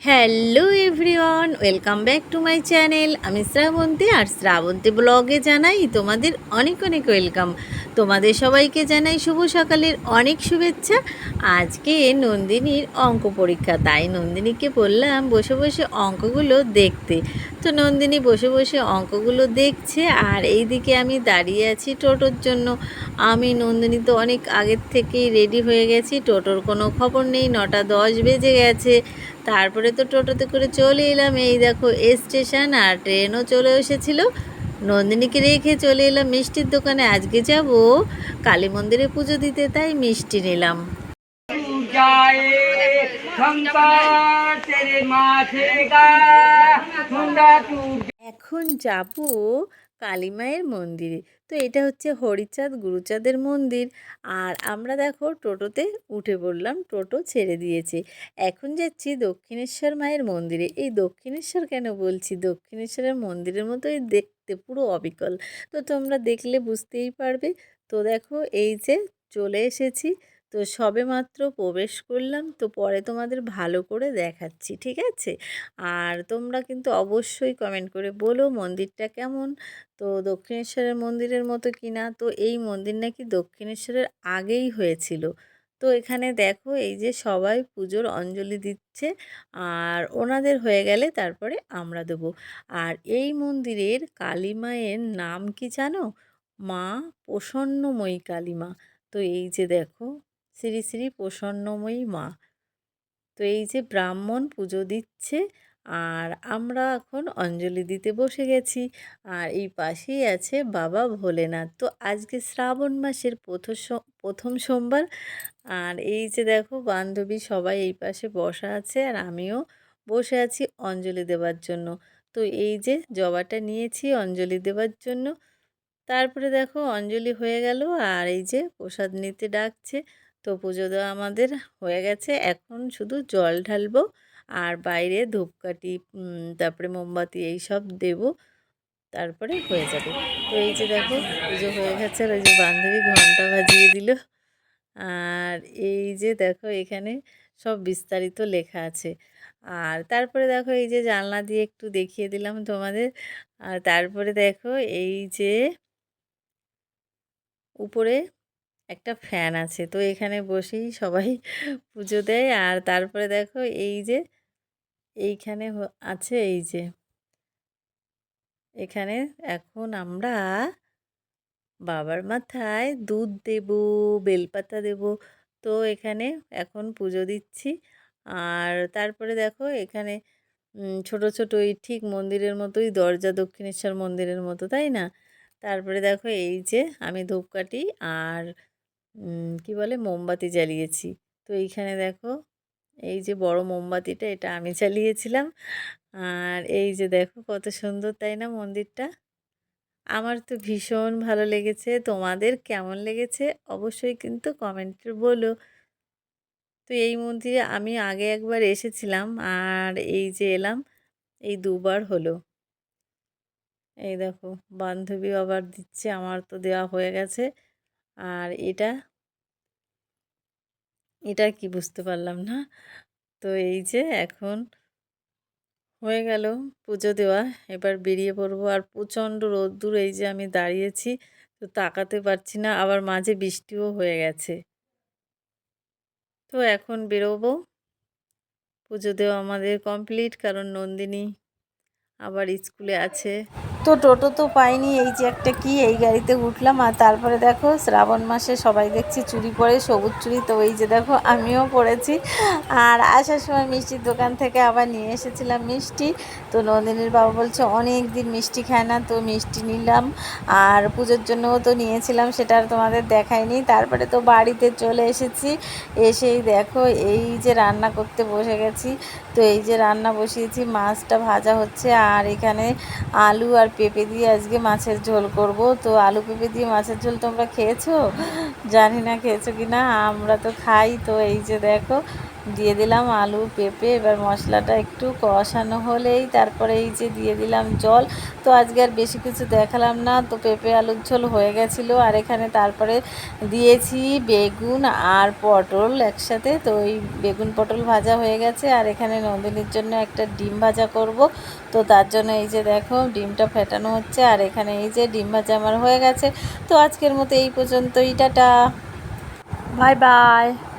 Hello everyone welcome back to my channel আমি শ্রাবন্তী আর শ্রাবন্তী ব্লগে জানাই তোমাদের অনেক অনেক ওয়েলকাম তোমাদের সবাইকে জানাই শুভ সকালের অনেক শুভেচ্ছা। আজকে নন্দিনীর অঙ্ক পরীক্ষা, তাই নন্দিনীকে বললাম বসে বসে অঙ্কগুলো দেখতে। তো নন্দিনী বসে বসে অঙ্কগুলো দেখছে আর এই দিকে আমি দাঁড়িয়ে আছি টোটোর জন্য। আমি, নন্দিনী তো অনেক আগের থেকেই রেডি হয়ে গেছি। টোটোর কোনো খবর নেই, নটা দশ বেজে গেছে। তারপরে তো টোটোতে করে চলে এলাম। এই দেখো এ স্টেশন আর ট্রেনও চলে এসেছিল। নন্দিনীকে রেখে চলে এলাম মিষ্টির দোকানে। আজকে যাব কালী মন্দিরে পুজো দিতে তাই মিষ্টি নিলাম। এখন যাব কালীমায়ের মন্দিরে। তো এটা হচ্ছে হরিচাঁদ গুরুচাঁদের মন্দির। আর আমরা দেখো টোটোতে উঠে পড়লাম, টোটো ছেড়ে দিয়েছে। এখন যাচ্ছি দক্ষিণেশ্বর মায়ের মন্দিরে। এই দক্ষিণেশ্বর কেন বলছি? দক্ষিণেশ্বরের মন্দিরের মতোই দেখতে পুরো অবিকল। তো তোমরা দেখলে বুঝতেই পারবে। তো দেখো এই যে চলে এসেছি তো সবে মাত্র প্রবেশ করলাম। তো পরে তোমাদের ভালো করে দেখাচ্ছি, ঠিক আছে? আর তোমরা কিন্তু অবশ্যই কমেন্ট করে বলো মন্দিরটা কেমন? তো দক্ষিণেশ্বরের মন্দিরের মতো কি না তো এই মন্দির নাকি দক্ষিণেশ্বরের আগেই হয়েছিল। তো এখানে দেখো এই যে সবাই পুজোর অঞ্জলি দিচ্ছে, আর ওনাদের হয়ে গেলে তারপরে আমরা দেবো। আর এই মন্দিরের কালী মায়ের নাম কি জানো? মা প্রসন্নময়ী কালী মা তো এই যে দেখো শ্রী শ্রী প্রসন্নময়ী মা। তো এই যে ব্রাহ্মণ পুজো দিচ্ছে, আর আমরা এখন অঞ্জলি দিতে বসে গেছি, আর এই পাশেই আছে বাবা ভোলেনাথ। তো আজকে শ্রাবণ মাসের প্রথম প্রথম সোমবার, আর এই যে দেখো বান্ধবী সবাই এই পাশে বসা আছে, আর আমিও বসে আছি অঞ্জলি দেওয়ার জন্য। তো এই যে জবাটা নিয়েছি অঞ্জলি দেওয়ার জন্য। তারপরে দেখো অঞ্জলি হয়ে গেল, আর এই যে প্রসাদ নিতে ডাকছে। তো পুজো দেওয়া আমাদের হয়ে গেছে। এখন শুধু জল ঢালবো আর বাইরে ধূপকাঠি তারপরে মোমবাতি এই সব দেবো। তারপরে হয়ে যাবে। তো এই যে দেখো, পুজো হয়ে গেছে আর ওই যে বান্ধবী ঘণ্টা বাজিয়ে দিল। আর এই যে দেখো, এখানে সব বিস্তারিত লেখা আছে। আর তারপরে দেখো, এই যে জানলা দিয়ে একটু দেখিয়ে দিলাম তোমাদের। আর তারপরে দেখো, এই যে উপরে একটা ফ্যান আছে। তো এখানে বসেই সবাই পুজো দেয়। আর তারপরে দেখো এই যে, এইখানে আছে এই যে। এখানে এখন আমরা বাবার মাথায় দুধ দেব, বেলপাতা দেব। তো এখানে এখন পুজো দিচ্ছি। আর তারপরে দেখো এখানে ছোট ছোট এই ঠিক মন্দিরের মতোই দরজা দক্ষিণেশ্বর মন্দিরের মতো, তাই না? তারপরে দেখো এই যে আমি ধূপকাঠি আর কি বলে? মোমবাতি জ্বালিয়েছি। তো এইখানে দেখো, এই যে বড় মোমবাতিটা, এটা আমি চালিয়েছিলাম আর এই যে দেখো, কত সুন্দর, তাই না মন্দিরটা? আমার তো ভীষণ ভালো লেগেছে। তোমাদের কেমন লেগেছে? অবশ্যই কিন্তু কমেন্টে বলো। তো এই মন্দিরে আমি আগে একবার এসেছিলাম, আর এই যে এলাম, এই দুবার হলো। এই দেখো, বান্ধবী আবার দিচ্ছে, আমার তো দেওয়া হয়ে গেছে। আর এটা এটা কি বুঝতে পারলাম না। তো এই যে এখন হয়ে গেল পুজো দেওয়া, এবার বেরিয়ে পড়ব। আর প্রচণ্ড রোদ্দুর এই যে আমি দাঁড়িয়েছি, তো তাকাতে পারছি না, আবার মাঝে বৃষ্টিও হয়ে গেছে। তো এখন বেরোবো। পুজো দেওয়া আমাদের কমপ্লিট কারণ নন্দিনী আবার স্কুলে আছে। তো টোটো তো পাইনি, এই যে একটা কি, এই গাড়িতে উঠলাম আর তারপরে দেখো শ্রাবণ মাসে সবাই দেখছি চুড়ি পরে সবুজ চুড়ি তো এই যে দেখো আমিও পরেছি আর আসার সময় মিষ্টির দোকান থেকে আবার নিয়ে এসেছিলাম মিষ্টি। তো নন্দিনীর বাবা বলছে, অনেক দিন মিষ্টি খায় না, তো মিষ্টি নিলাম। আর পুজোর জন্যও তো নিয়েছিলাম, সেটা আর তোমাদের দেখাইনি। তারপরে তো বাড়িতে চলে এসেছি, এসেই দেখো এই যে রান্না করতে বসে গেছি। তো এই যে রান্না বসিয়েছি, মাছটা ভাজা হচ্ছে আর এখানে আলু আর পেঁপে দিয়ে আজকে মাছের ঝোল করব। তো আলু পেঁপে দিয়ে মাছের ঝোল তোমরা খেয়েছো? জানি না খেয়েছো কি না আমরা তো খাই। তো এই যে দেখো দিয়ে দিলাম আলু, পেঁপে, এবার মশলাটা একটু কষানো হলেই তারপরে এই যে দিয়ে দিলাম জল। তো আজকে আর বেশি কিছু দেখালাম না, তো পেঁপে আলুর ঝোল হয়ে গেছিল। আর এখানে তারপরে দিয়েছি বেগুন আর পটল একসাথে। তো ওই বেগুন পটল ভাজা হয়ে গেছে। আর এখানে নন্দিনীর জন্য একটা ডিম ভাজা করব। তো তার জন্য এই যে দেখো ডিমটা ফেটানো হচ্ছে। আর এখানে এই যে ডিম ভাজা আমার হয়ে গেছে। তো আজকের মতো এই পর্যন্তই, টাটা। Bye bye.